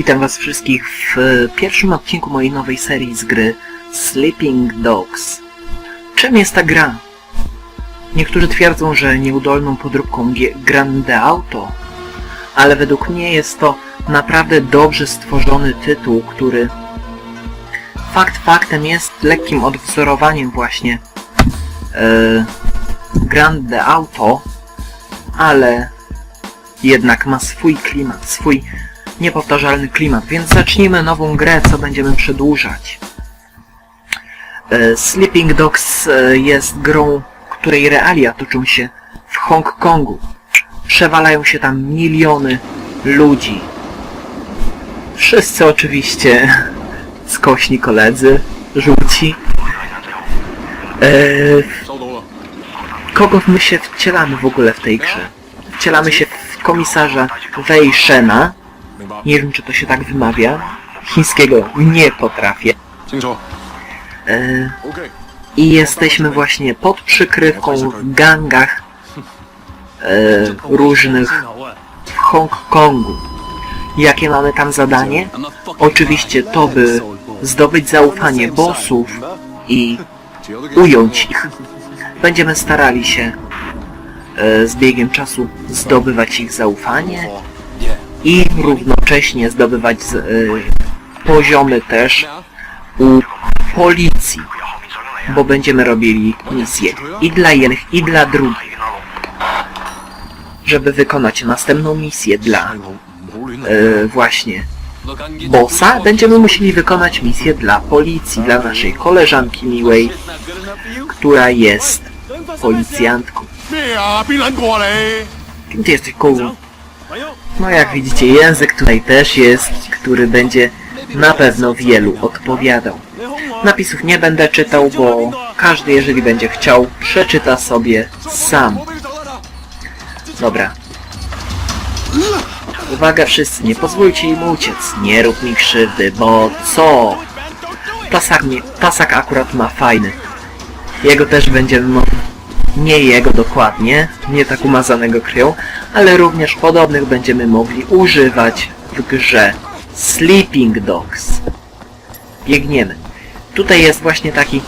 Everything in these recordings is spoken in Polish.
Witam was wszystkich w e, pierwszym odcinku mojej nowej serii z gry Sleeping Dogs. Czym jest ta gra? Niektórzy twierdzą, że nieudolną podróbką Grande Auto, ale według mnie jest to naprawdę dobrze stworzony tytuł, który fakt faktem jest lekkim odwzorowaniem właśnie e, Grande Auto, ale jednak ma swój klimat, swój niepowtarzalny klimat, więc zacznijmy nową grę, co będziemy przedłużać. E, Sleeping Dogs e, jest grą, której realia toczą się w Hongkongu. Przewalają się tam miliony ludzi. Wszyscy oczywiście skośni koledzy, żółci. E, kogo my się wcielamy w ogóle w tej grze? Wcielamy się w komisarza Wei Shena, nie wiem, czy to się tak wymawia. Chińskiego nie potrafię. E, I jesteśmy właśnie pod przykrywką w gangach e, różnych w Hongkongu. Jakie mamy tam zadanie? Oczywiście to, by zdobyć zaufanie bossów i ująć ich. Będziemy starali się e, z biegiem czasu zdobywać ich zaufanie i równocześnie zdobywać z, y, poziomy też u policji, bo będziemy robili misje i dla jednych, i dla drugich, żeby wykonać następną misję dla y, właśnie bossa, będziemy musieli wykonać misję dla policji, dla naszej koleżanki miłej, która jest policjantką. Kim ty jesteś, koło? No jak widzicie, język tutaj też jest, który będzie na pewno wielu odpowiadał. Napisów nie będę czytał, bo każdy, jeżeli będzie chciał, przeczyta sobie sam. Dobra. Uwaga wszyscy, nie pozwólcie im uciec. Nie rób mi krzywdy, bo co? Tasak, nie, tasak akurat ma fajny. Jego też będziemy... Nie jego dokładnie, nie tak umazanego kryją, ale również podobnych będziemy mogli używać w grze Sleeping Dogs. Biegniemy. Tutaj jest właśnie taki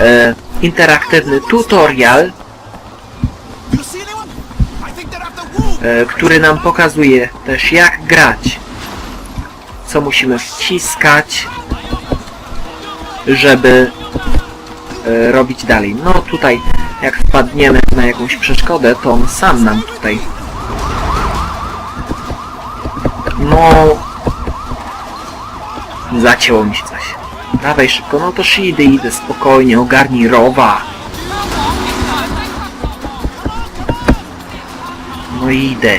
e, interaktywny tutorial, e, który nam pokazuje też jak grać, co musimy wciskać, żeby e, robić dalej. No tutaj jak wpadniemy na jakąś przeszkodę, to on sam nam tutaj no zacięło mi się coś. Dawaj szybko, no to idę, idę spokojnie, ogarnij rowa. No idę.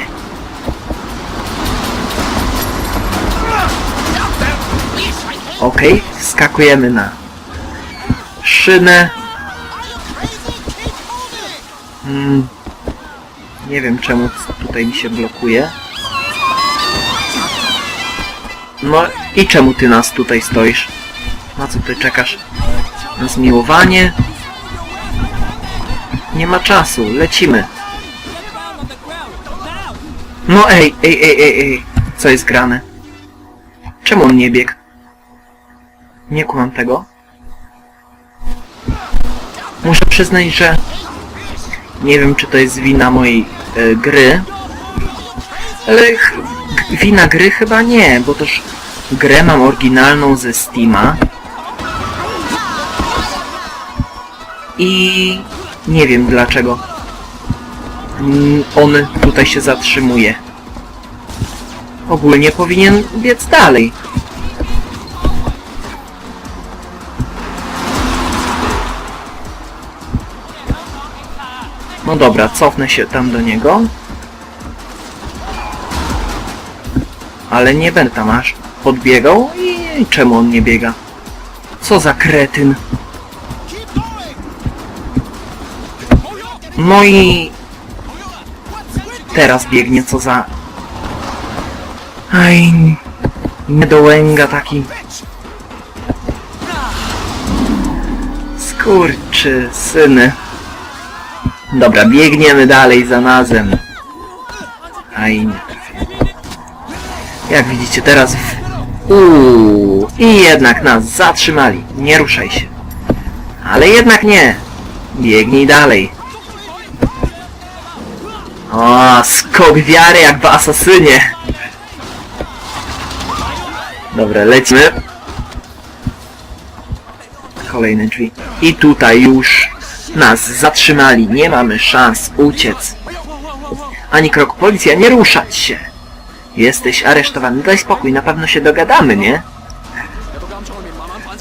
Okej, skakujemy na szynę. Hmm, nie wiem czemu tutaj mi się blokuje. No i czemu ty nas tutaj stoisz? Na co ty czekasz? Na zmiłowanie? Nie ma czasu, lecimy. No ej, ej, ej, ej, ej, co jest grane? Czemu on nie biegł? Nie kumam tego. Muszę przyznać, że nie wiem, czy to jest wina mojej e, gry, ale wina gry chyba nie, bo też grę mam oryginalną ze Steama i nie wiem dlaczego Mm, on tutaj się zatrzymuje. Ogólnie powinien biec dalej. No dobra, cofnę się tam do niego. Ale nie będę aż podbiegał i czemu on nie biega? Co za kretyn? No i teraz biegnie, co za... Aj, niedołęga taki. Skurczy, syny. Dobra, biegniemy dalej za nazem. Aj. Jak widzicie teraz. Uuu, i jednak nas zatrzymali. Nie ruszaj się. Ale jednak nie. Biegnij dalej. O, skok wiary jak w asasynie. Dobra, lecimy. Kolejne drzwi. I tutaj już nas zatrzymali. Nie mamy szans uciec. Ani krok policja, nie ruszać się. Jesteś aresztowany. Daj spokój, na pewno się dogadamy, nie?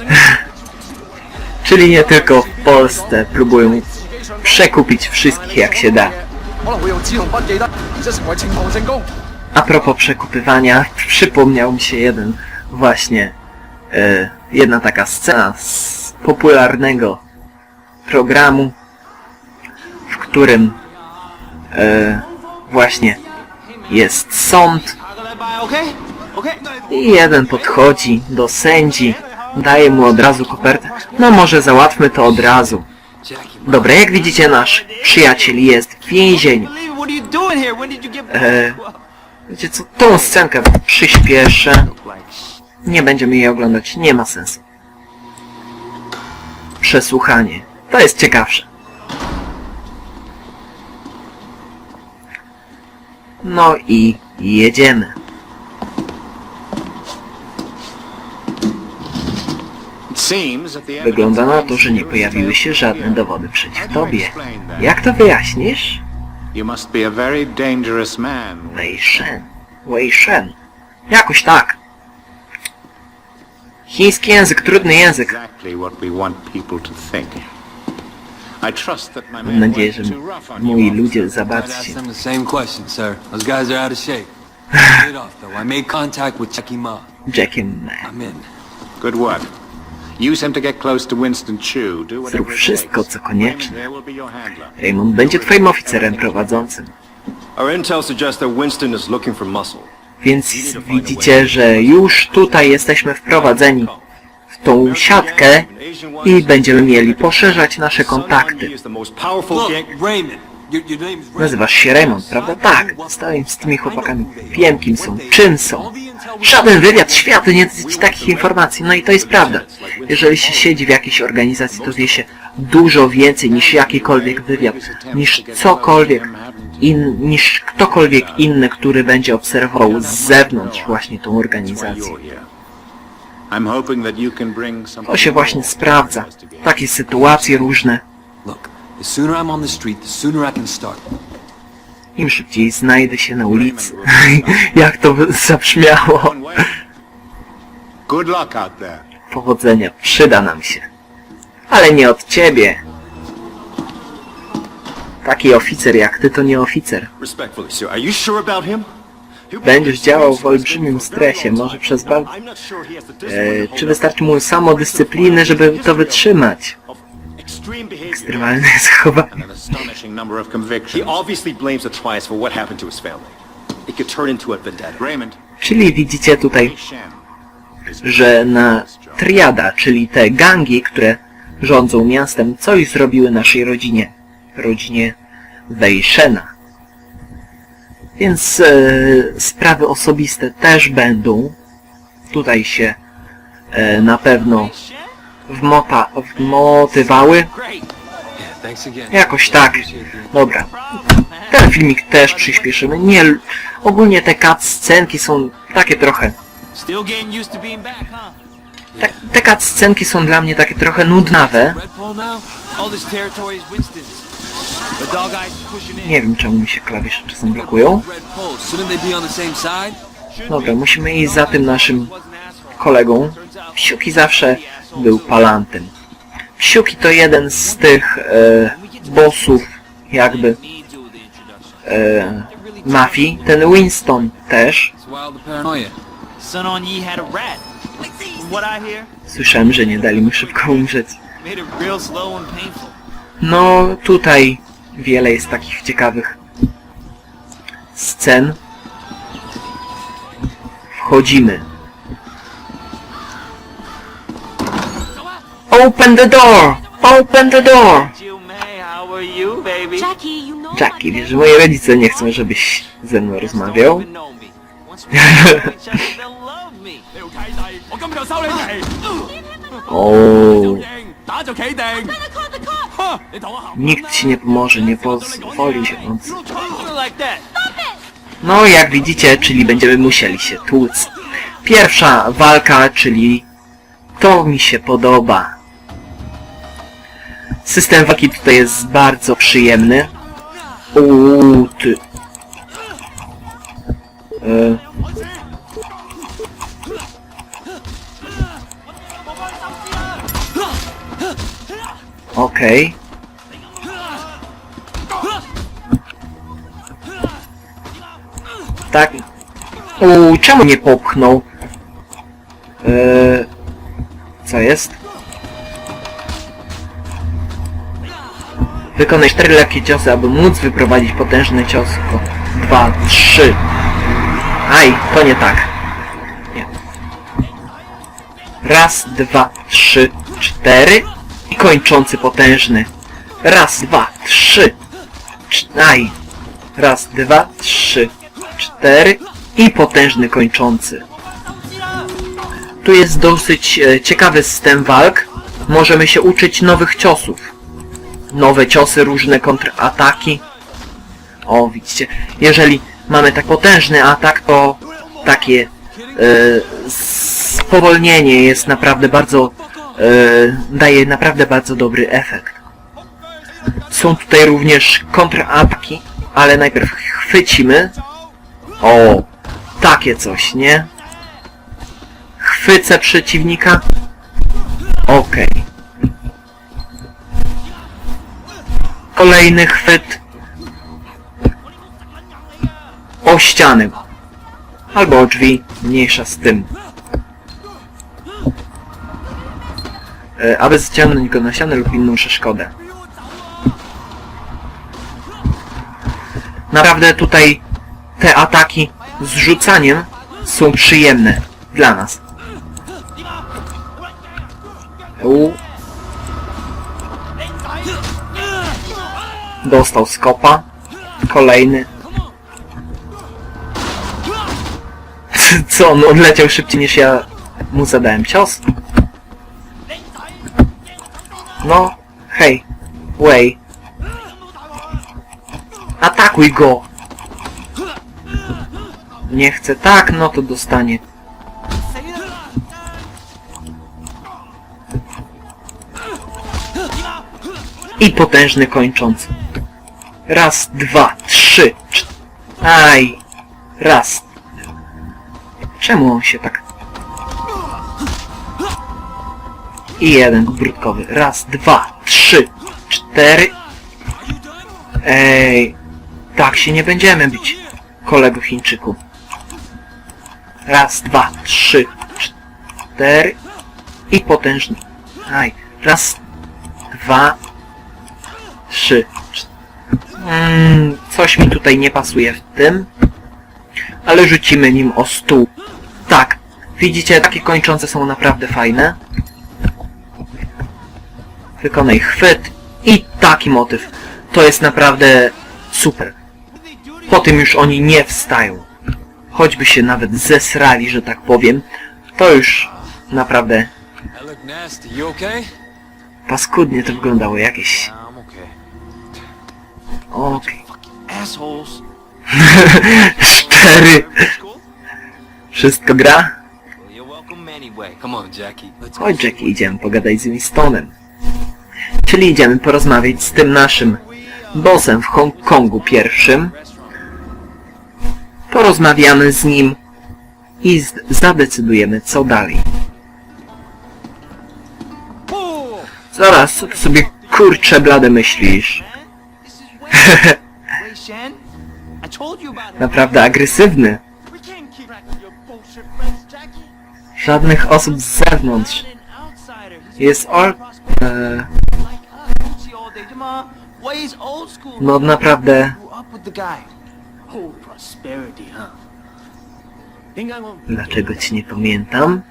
Czyli nie tylko w Polsce próbują przekupić wszystkich jak się da. A propos przekupywania, przypomniał mi się jeden właśnie, yy, jedna taka scena z popularnego programu, w którym yy, właśnie jest sąd i jeden podchodzi do sędzi, daje mu od razu kopertę. No może załatwmy to od razu. Dobra, jak widzicie nasz przyjaciel jest w więzieniu. What are you doing here? When did you get back? E, wiecie co, tą scenkę przyspieszę. Nie będziemy jej oglądać, nie ma sensu. Przesłuchanie. To jest ciekawsze. No i jedziemy. Wygląda na to, że nie pojawiły się żadne dowody przeciw tobie. Jak to wyjaśnisz? You must be a very dangerous man. Wei Shen. Wei Shen. Jakoś tak. Chiński język, trudny język. Mam men nadzieję, że weren't too rough on moi you. ludzie za bardzo się... them the same question, sir. Those guys are out of shape. Straight off, though. I made contact with Jackie Ma. Jackiem Ma. I'm in. Good work. Zrób wszystko, co konieczne. Raymond there will be your handler. Raymond będzie twoim oficerem prowadzącym. Our intel suggests that Winston is looking for muscle. Więc widzicie, że już tutaj jesteśmy wprowadzeni w tą siatkę i będziemy mieli poszerzać nasze kontakty. Look. Raymond. Nazywasz się Raymond, prawda? Tak, stałem z tymi chłopakami. Wiem kim są, czym są. Żaden wywiad świata nie da ci takich informacji. No i to jest prawda. Jeżeli się siedzi w jakiejś organizacji, to wie się dużo więcej niż jakikolwiek wywiad, niż cokolwiek, in, niż ktokolwiek inny, który będzie obserwował z zewnątrz właśnie tą organizację. To się właśnie sprawdza. Takie sytuacje różne. The sooner I'm on the street, the sooner I can start. Im szybciej znajdę się na ulicy. Jak to zabrzmiało. Good luck out there. Powodzenia przyda nam się. Ale nie od ciebie. Taki oficer jak ty to nie oficer. Respectfully, sir, are you sure about him? Będziesz działał w olbrzymim stresie, może przez the E, czy wystarczy mu samodyscypliny, żeby to wytrzymać? Of extreme behavior. Ekstremalne zachowanie. And an astonishing number of He convictions. obviously blames the Trias for what happened to his family. It could turn into a vendetta. Raymond, Czyli widzicie tutaj, że na triada, czyli te gangi, które rządzą miastem, coś zrobiły naszej rodzinie. Rodzinie Wejszena. Więc e, sprawy osobiste też będą. Tutaj się e, na pewno wmota, wmotywały. Jakoś tak. Dobra. Ten filmik też przyspieszymy. Nie, ogólnie te cutscenki są takie trochę... Te, te cutscenki są dla mnie takie trochę nudnawe. Nie wiem czemu mi się klawisze czasem blokują. Dobra, musimy iść za tym naszym kolegą. Psiuki zawsze był palantem. Psiuki to jeden z tych e, bossów jakby e, mafii. Ten Winston też. Słyszałem, że nie dali mu szybko umrzeć. No tutaj wiele jest takich ciekawych scen. Wchodzimy. Open the door! Open the door! Jackie, wiesz, że rodzice nie chcą, żebyś ze mną rozmawiał? Ooo... Nikt ci nie pomoże, nie pozwoli się on... No, jak widzicie, czyli będziemy musieli się tłuc. Pierwsza walka, czyli... To mi się podoba. System walki tutaj jest bardzo przyjemny. Uuu, ty. E. Okej. Tak. Uuu, czemu nie popchnął? Eee, co jest? Wykonaj cztery lekkie ciosy, aby móc wyprowadzić potężny cios. O, Dwa, trzy. Aj, to nie tak. Nie. Raz, dwa, trzy, cztery. I kończący potężny. Raz, dwa, trzy. Cz- Aj. Raz, dwa, trzy, cztery i potężny kończący. Tu jest dosyć e, ciekawy system walk. Możemy się uczyć nowych ciosów. Nowe ciosy, różne kontrataki. O, widzicie, jeżeli mamy tak potężny atak, to takie e, spowolnienie jest naprawdę bardzo, e, daje naprawdę bardzo dobry efekt. Są tutaj również kontrataki, ale najpierw chwycimy. O, takie coś, nie? Chwycę przeciwnika. Okej. Kolejny chwyt. O ściany. Albo o drzwi, mniejsza z tym. E, aby ściągnąć go na ścianę lub inną przeszkodę. Naprawdę tutaj te ataki z rzucaniem są przyjemne dla nas. Dostał skopa. Kolejny. Co, on odleciał szybciej niż ja mu zadałem cios? No, hej, Way. Atakuj go! Nie chce tak, no to dostanie. I potężny kończący. Raz, dwa, trzy, cztery. Aj. Raz. Czemu on się tak... I jeden brudkowy. Raz, dwa, trzy, cztery. Ej. Tak się nie będziemy bić, kolego Chińczyku. Raz, dwa, trzy, cztery. I potężny. Aj. Raz, dwa, trzy. Mm, coś mi tutaj nie pasuje w tym. Ale rzucimy nim o stół. Tak. Widzicie, takie kończące są naprawdę fajne. Wykonaj chwyt i taki motyw. To jest naprawdę super. Po tym już oni nie wstają. Choćby się nawet zesrali, że tak powiem. To już naprawdę paskudnie to wyglądało jakieś. Okej. Assholes. Cztery. Wszystko gra? Chodź Jackie, idziemy pogadać z Winstonem. Czyli idziemy porozmawiać z tym naszym bossem w Hongkongu pierwszym. Porozmawiamy z nim i zadecydujemy co dalej. Zaraz, co ty sobie kurcze blade myślisz? Naprawdę agresywny. Żadnych osób z zewnątrz. Jest or... E... No naprawdę... Dlaczego ci nie pamiętam?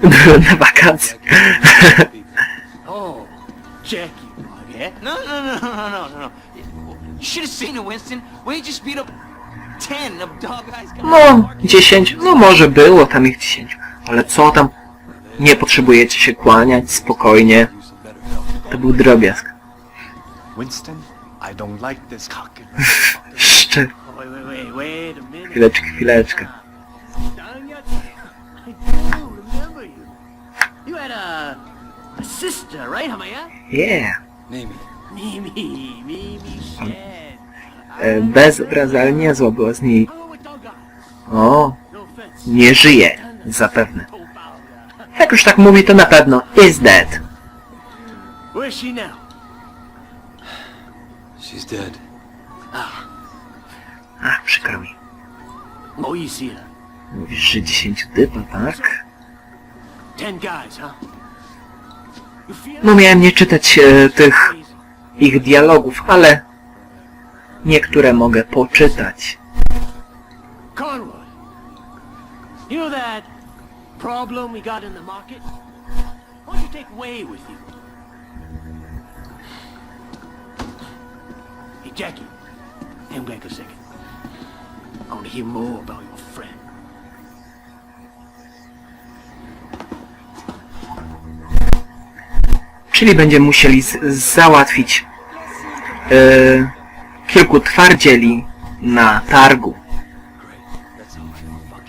Byłem na wakacjach. Oh, Yeah? No, no, no, no, no, no, no. You should have seen it, Winston. Wade just beat up. ten of Dog Eyes No, 10, no może było tam ich 10, ale co tam? Nie potrzebujecie się kłaniać, spokojnie. To był drobiazg. Winston, I don't like this cocky. Szczer. Wait, wait, wait, wait a minute. Chwileczkę, chwileczkę. Dang it. I do remember you. You had a, a sister, right, Hamaya? Yeah. Name Mimi, Mimi Shed. E, Bezobrazalnie zła była z niej. O, nie żyje. Zapewne. Jak już tak mówi, to na pewno is dead. Where's she now? She's dead. Ach, przykro mi. Mówisz, że 10 typa, tak? Ten guys, huh? No miałem nie czytać e, tych ich dialogów, ale niektóre mogę poczytać. Conroy. You know that problem we got in the market? Why you take with you? Hey, Jackie. Hang back a second. I want to hear more about your friend. Czyli będziemy musieli załatwić e, kilku twardzieli na targu.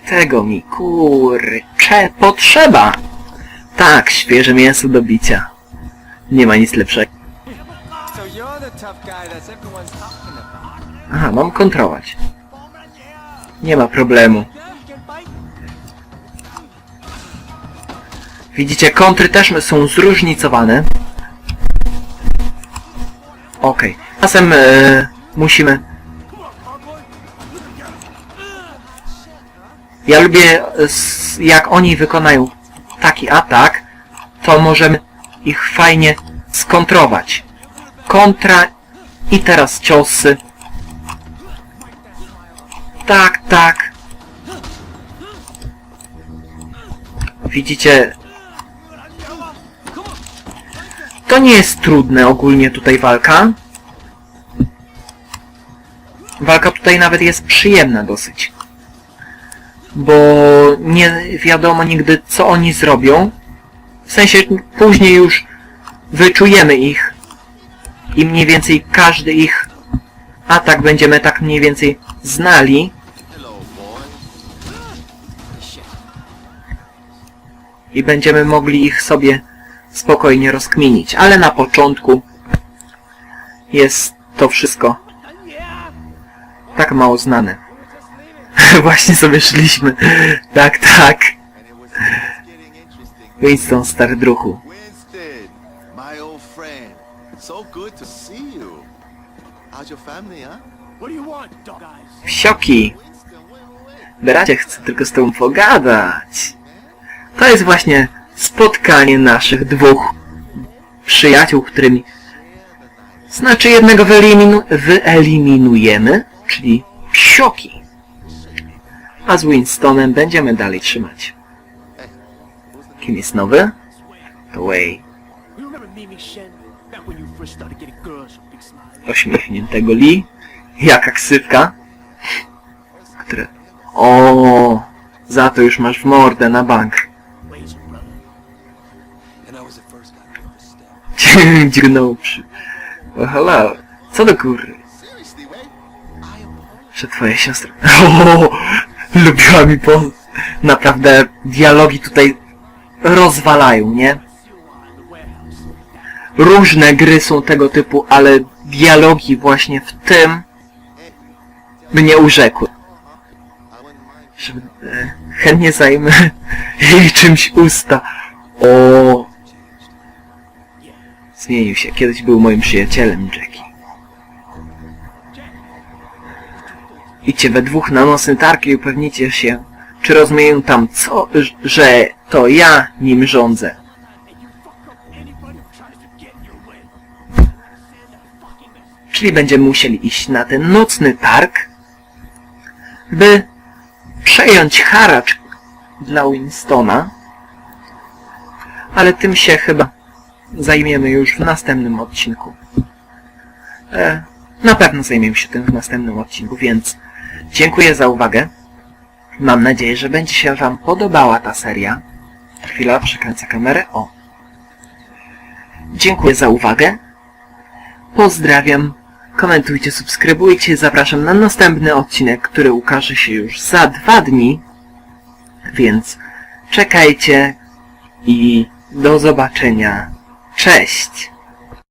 Tego mi kurcze potrzeba. Tak, świeże mięso do bicia. Nie ma nic lepszego. Aha, mam kontrolować. Nie ma problemu. Widzicie, kontry też są zróżnicowane. Okej. Czasem e, musimy... Ja lubię, e, jak oni wykonają taki atak, to możemy ich fajnie skontrować. Kontra i teraz ciosy. Tak, tak. Widzicie? To nie jest trudne ogólnie tutaj walka. Walka tutaj nawet jest przyjemna dosyć. Bo nie wiadomo nigdy co oni zrobią. W sensie później już wyczujemy ich. I mniej więcej każdy ich atak będziemy tak mniej więcej znali. I będziemy mogli ich sobie spokojnie rozkminić. Ale na początku jest to wszystko tak mało znane. Właśnie sobie szliśmy. Tak, tak. Winston Dog Eyes? Wsioki. Bracie, chcę tylko z tobą pogadać. To jest właśnie spotkanie naszych dwóch przyjaciół, którymi... Znaczy jednego wyeliminu... wyeliminujemy, czyli psioki. A z Winstonem będziemy dalej trzymać. Kim jest nowy? To Way. Ośmiechniętego Lee. Jaka ksywka. Które... O, za to już masz mordę na bank. ever step. Dźgnął przy... O, hello. Co do góry? Że twoja siostra... O, lubiła mi po... Naprawdę dialogi tutaj rozwalają, nie? Różne gry są tego typu, ale dialogi właśnie w tym mnie urzekły. Że e, chętnie zajmę jej czymś usta. O, Zmienił się. Kiedyś był moim przyjacielem, Jackie. Idźcie we dwóch na nocny targ i upewnicie się, czy rozumieją tam co, że to ja nim rządzę. Czyli będziemy musieli iść na ten nocny targ, by przejąć haracz dla Winstona, ale tym się chyba zajmiemy już w następnym odcinku. E, na pewno zajmiemy się tym w następnym odcinku, więc Dziękuję za uwagę. Mam nadzieję, że będzie się Wam podobała ta seria. Chwila, przekręcę kamerę. O. Dziękuję za uwagę. Pozdrawiam. Komentujcie, subskrybujcie. Zapraszam na następny odcinek, który ukaże się już za dwa dni. Więc czekajcie i do zobaczenia. Cześć!